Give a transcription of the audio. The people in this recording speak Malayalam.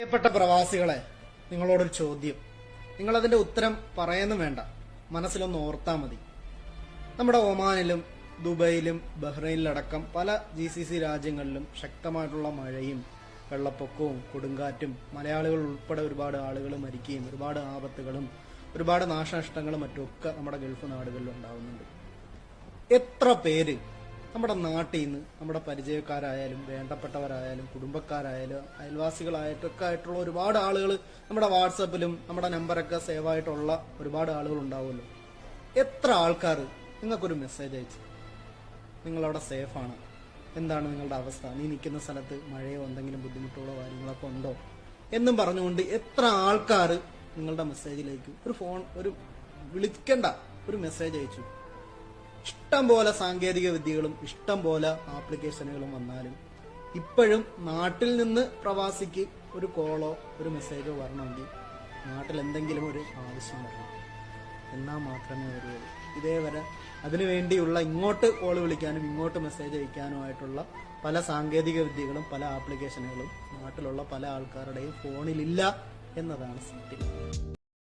പ്രിയപ്പെട്ട പ്രവാസികളെ നിങ്ങളോടൊരു ചോദ്യം. നിങ്ങളതിന്റെ ഉത്തരം പറയുന്നു വേണ്ട. മനസ്സിലൊന്ന് ഓർത്താ മതി. നമ്മുടെ ഒമാനിലും ദുബൈയിലും ബഹ്റൈനിലടക്കം പല ജി സി സി രാജ്യങ്ങളിലും ശക്തമായിട്ടുള്ള മഴയും വെള്ളപ്പൊക്കവും കൊടുങ്കാറ്റും മലയാളികൾ ഉൾപ്പെടെ ഒരുപാട് ആളുകൾ മരിക്കുകയും ഒരുപാട് ആപത്തുകളും ഒരുപാട് നാശനഷ്ടങ്ങളും മറ്റുമൊക്കെ നമ്മുടെ ഗൾഫ് നാടുകളിൽ ഉണ്ടാവുന്നുണ്ട്. എത്ര പേര് നമ്മുടെ നാട്ടിൽ നിന്ന് നമ്മുടെ പരിചയക്കാരായാലും വേണ്ടപ്പെട്ടവരായാലും കുടുംബക്കാരായാലും അയൽവാസികളായിട്ടൊക്കെ ആയിട്ടുള്ള ഒരുപാട് ആളുകൾ നമ്മുടെ വാട്സപ്പിലും നമ്മുടെ നമ്പറൊക്കെ സേവ് ആയിട്ടുള്ള ഒരുപാട് ആളുകൾ ഉണ്ടാവുമല്ലോ. എത്ര ആൾക്കാർ നിങ്ങൾക്കൊരു മെസ്സേജ് അയച്ചു? നിങ്ങളവിടെ സേഫാണ് എന്താണ് നിങ്ങളുടെ അവസ്ഥ? നീ നിൽക്കുന്ന സ്ഥലത്ത് മഴയോ എന്തെങ്കിലും ബുദ്ധിമുട്ടുകളോ കാര്യങ്ങളൊക്കെ ഉണ്ടോ? എന്നും പറഞ്ഞുകൊണ്ട് എത്ര ആൾക്കാർ നിങ്ങളുടെ മെസ്സേജിലേക്ക് ഒരു ഫോൺ ഒരു വിളിക്കേണ്ട ഒരു മെസ്സേജ് അയച്ചു? ഇഷ്ടം പോലെ സാങ്കേതിക വിദ്യകളും ഇഷ്ടം പോലെ ആപ്ലിക്കേഷനുകളും വന്നാലും ഇപ്പോഴും നാട്ടിൽ നിന്ന് പ്രവാസിക്ക് ഒരു കോളോ ഒരു മെസ്സേജോ വരണമെങ്കിൽ നാട്ടിൽ എന്തെങ്കിലും ഒരു ആവശ്യം വരണം. എന്നാൽ മാത്രമേ വരുള്ളൂ ഇതേവരെ അതിനുവേണ്ടിയുള്ള ഇങ്ങോട്ട് കോൾ വിളിക്കാനും ഇങ്ങോട്ട് മെസ്സേജ് അയക്കാനുമായിട്ടുള്ള പല സാങ്കേതിക വിദ്യകളും പല ആപ്ലിക്കേഷനുകളും നാട്ടിലുള്ള പല ആൾക്കാരുടെയും ഫോണിലില്ല എന്നതാണ് സത്യം.